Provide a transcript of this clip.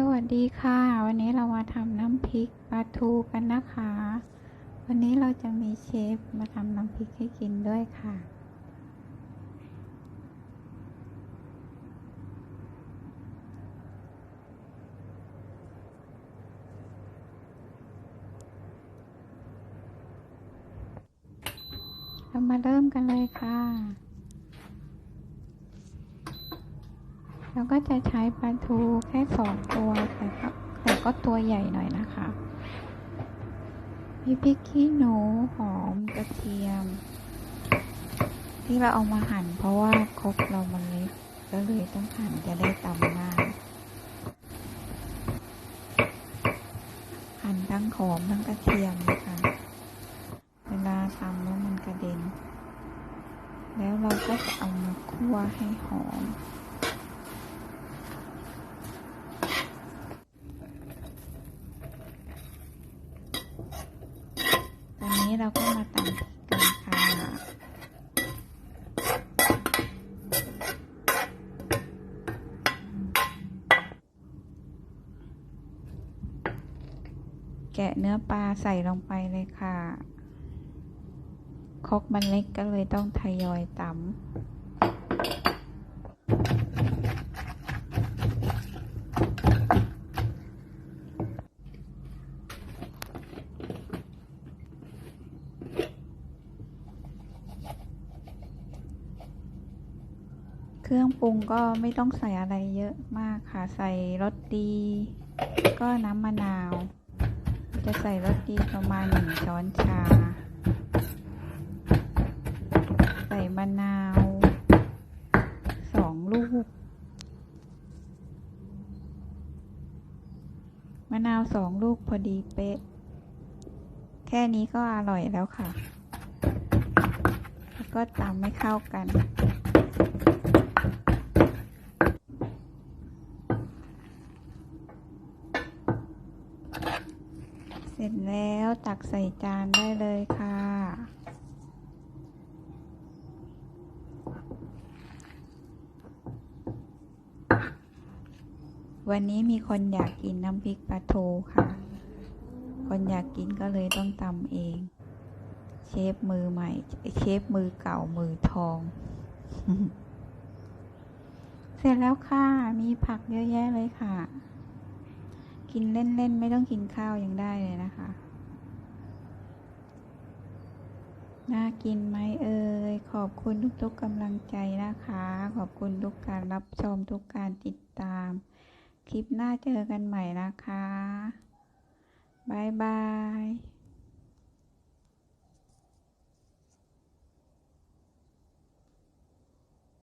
สวัสดีค่ะ วันนี้เรามาทำน้ำพริกปลาทูกันนะคะ วันนี้เราจะมีเชฟมาทำน้ำพริกให้กินด้วยค่ะ เรามาเริ่มกันเลยค่ะ เราก็จะใช้ปลาทูแค่สองตัวแต่ก็แต่ก็ตัวใหญ่หน่อยนะคะมีพริกขี้หนูหอมกระเทียม ที่เราเอามาหั่นเพราะว่าครกเรามันเล็กก็เลยต้องหั่นจะได้ตำง่ายหั่นทั้งหอมทั้งกระเทียมนะคะเวลาทำแล้วมันกระเด็น แล้วเราก็จะเอามาคั่วให้หอม ตอนนี้ เราก็มาตำกันค่ะแกะเนื้อปลาใส่ลงไปเลยค่ะคอกมันเล็กก็เลยต้องทยอยตำ เครื่องปรุงก็ไม่ต้องใส่อะไรเยอะมากค่ะ ใส่รสดี ก็น้ำมะนาว จะใส่รสดีประมาณหนึ่งช้อนชา ใส่มะนาวสองลูก มะนาวสองลูกพอดีเป๊ะ แค่นี้ก็อร่อยแล้วค่ะ แล้วก็ตำให้เข้ากัน เสร็จแล้วตักใส่จานได้เลยค่ะ วันนี้มีคนอยากกินน้ำพริกปลาทูค่ะ คนอยากกินก็เลยต้องตำเอง เชฟมือใหม่ เชฟมือเก่ามือทอง เสร็จแล้วค่ะ มีผักเยอะแยะเลยค่ะ กินเล่นๆ ไม่ต้องกินข้าวยังได้เลยนะคะ น่ากินไหมเอ่ย ขอบคุณทุกๆกำลังใจนะคะ ขอบคุณทุกการรับชมทุกการติดตาม คลิปหน้าเจอกันใหม่นะคะ บ๊ายบาย